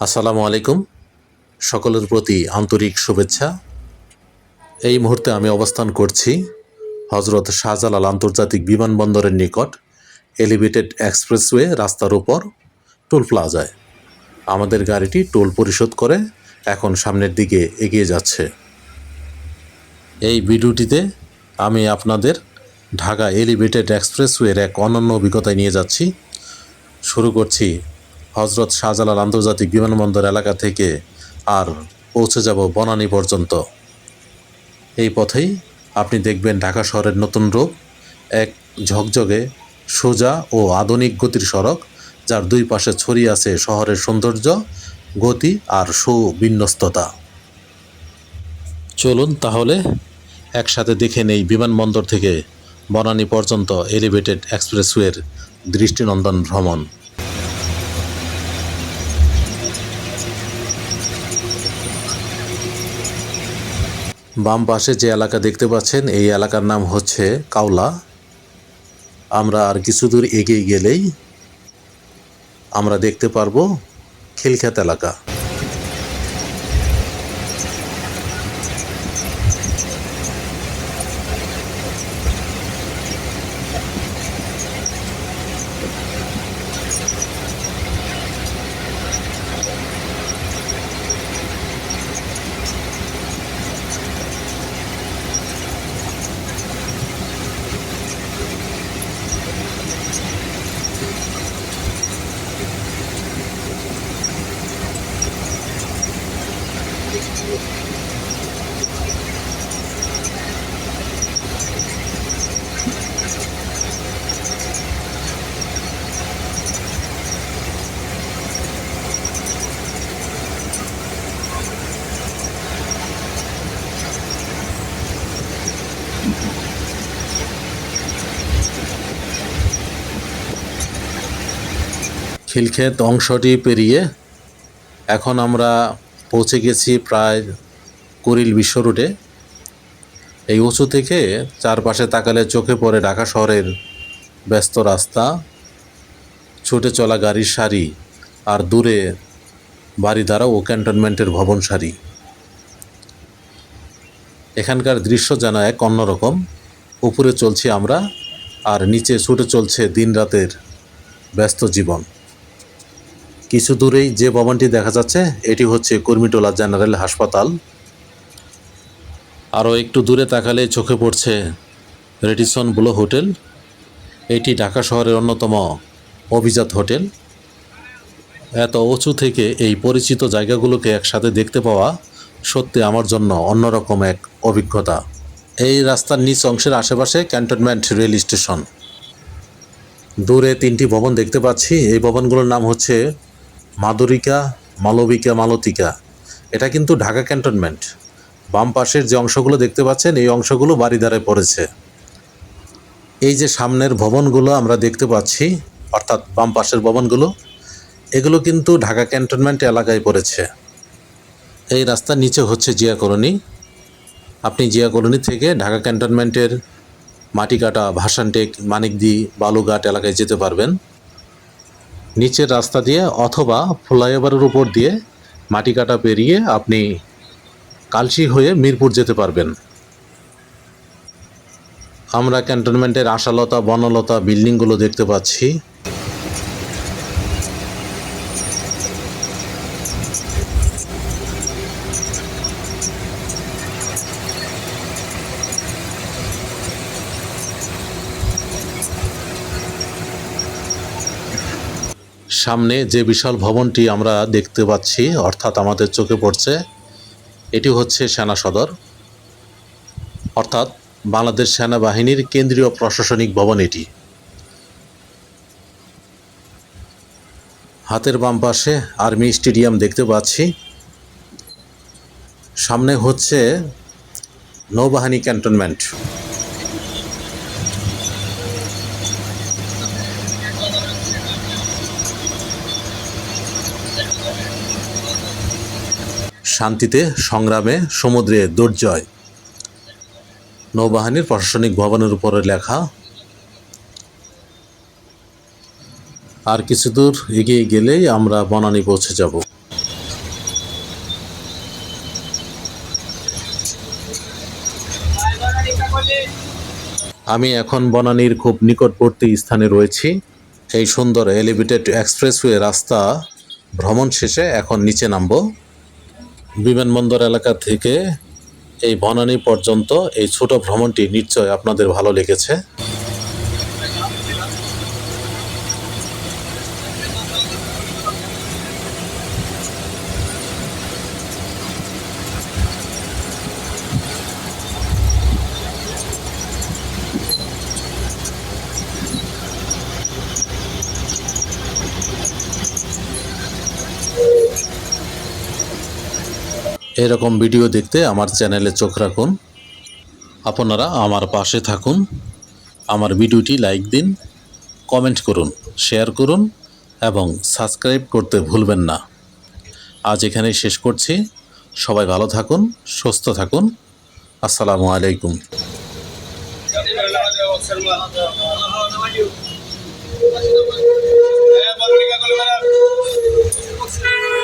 আসসালামু আলাইকুম। সকলের প্রতি আন্তরিক শুভেচ্ছা। এই মুহূর্তে আমি অবস্থান করছি হজরত শাহজালাল আন্তর্জাতিক বিমানবন্দরের নিকট এলিভেটেড এক্সপ্রেসওয়ে রাস্তার উপর টোল প্লাজায়। আমাদের গাড়িটি টোল পরিশোধ করে এখন সামনের দিকে এগিয়ে যাচ্ছে। এই ভিডিওটিতে আমি আপনাদের ঢাকা এলিভেটেড এক্সপ্রেসওয়ের এক অনন্য অভিজ্ঞতায় নিয়ে যাচ্ছি। শুরু করছি হজরত শাহজালাল আন্তর্জাতিক বিমানবন্দর এলাকা থেকে আর পৌঁছে যাব বনানী পর্যন্ত। এই পথেই আপনি দেখবেন ঢাকা শহরের নতুন রূপ, এক ঝকঝকে, সোজা ও আধুনিক গতির সড়ক, যার দুই পাশে ছড়িয়ে আছে শহরের সৌন্দর্য, গতি আর সুবিন্যস্ততা। চলুন তাহলে একসাথে দেখে নেই বিমানবন্দর থেকে বনানী পর্যন্ত এলিভেটেড এক্সপ্রেসওয়ের দৃষ্টিনন্দন ভ্রমণ। বাম পাশে যে এলাকা দেখতে পাচ্ছেন, এই এলাকার নাম হচ্ছে কাউলা আমরা আর কিছু দূর এগিয়ে গেলেই আমরা দেখতে পারব খিলখ্যাত এলাকা। খিলক্ষেত অংশটি পেরিয়ে এখন আমরা পৌঁছে গেছি প্রায় কুড়িল বিশ্ব রোডে এই উঁচু থেকে চারপাশে তাকালে চোখে পড়ে ঢাকা শহরের ব্যস্ত রাস্তা, ছুটে চলা গাড়ির সারি, আর দূরে বাড়ি দ্বারা ও ক্যান্টনমেন্টের ভবন সারি। এখানকার দৃশ্য যেন এক অন্যরকম উপরে চলছি আমরা, আর নিচে ছুটে চলছে দিনরাতের ব্যস্ত জীবন। কিছু দূরেই যে ভবনটি দেখা যাচ্ছে, এটি হচ্ছে কুর্মিটোলা জেনারেল হাসপাতাল। আরও একটু দূরে তাকালে চোখে পড়ছে রেডিসন ব্লো হোটেল। এটি ঢাকা শহরের অন্যতম অভিজাত হোটেল। এত উঁচু থেকে এই পরিচিত জায়গাগুলোকে একসাথে দেখতে পাওয়া সত্যি আমার জন্য অন্যরকম এক অভিজ্ঞতা। এই রাস্তার নিচ অংশের আশেপাশে ক্যান্টনমেন্ট রেল স্টেশন। দূরে তিনটি ভবন দেখতে পাচ্ছি। এই ভবনগুলোর নাম হচ্ছে মাদরিকা, মালবিকা, মালতিকা। এটা কিন্তু ঢাকা ক্যান্টনমেন্ট। বাম পাশের যে অংশগুলো দেখতে পাচ্ছেন, এই অংশগুলো বাড়িধারে পড়েছে। এই যে সামনের ভবনগুলো আমরা দেখতে পাচ্ছি, অর্থাৎ বাম পাশের ভবনগুলো, এগুলো কিন্তু ঢাকা ক্যান্টনমেন্ট এলাকায় পড়েছে। এই রাস্তার নিচে হচ্ছে জিয়া কলোনি। আপনি জিয়া কলোনি থেকে ঢাকা ক্যান্টনমেন্টের মাটিকাটা, ভাসানটেক, মানিকদি বালুঘাট এলাকায় যেতে পারবেন। নিচের রাস্তা দিয়ে অথবা ফ্লাইওভারের উপর দিয়ে মাটিকাটা পেরিয়ে আপনি কালশি হয়ে মিরপুর যেতে পারবেন। আমরা ক্যান্টনমেন্টের আশালতা, বনলতা, বিল্ডিংগুলো দেখতে পাচ্ছি। সামনে যে বিশাল ভবনটি আমরা দেখতে পাচ্ছি, অর্থাৎ আমাদের চোখে পড়ছে, এটি হচ্ছে সেনা সদর। অর্থাৎ বাংলাদেশ সেনাবাহিনীর কেন্দ্রীয় প্রশাসনিক ভবন এটি। হাতের বাম পাশে আর্মি স্টেডিয়াম দেখতে পাচ্ছি। সামনে হচ্ছে নৌবাহিনী ক্যান্টনমেন্ট। শান্তিতে, সংগ্রামে, সমুদ্রে দুর্জয়। নৌবাহিনীর প্রশাসনিক ভবনের উপরে লেখা, আর কিছু দূর এগিয়ে গেলেই আমরা বনানী পৌঁছে যাব। আমি এখন বনানীর খুব নিকটবর্তী স্থানে রয়েছি। এই সুন্দর এলিভেটেড এক্সপ্রেসওয়ে রাস্তা ভ্রমণ শেষে এখন নিচে নামবো। বিমানবন্দর এলাকা থেকে এই বনানী পর্যন্ত এই ছোট ভ্রমণটি নিশ্চয় আপনাদের ভালো লেগেছে। এরকম ভিডিও দেখতে আমার চ্যানেলে চোখ রাখুন। আপনারা আমার পাশে থাকুন। আমার ভিডিওটি লাইক দিন, কমেন্ট করুন, শেয়ার করুন এবং সাবস্ক্রাইব করতে ভুলবেন না। আজ এখানেই শেষ করছি। সবাই ভালো থাকুন, সুস্থ থাকুন। আসসালামু আলাইকুম। Thank you.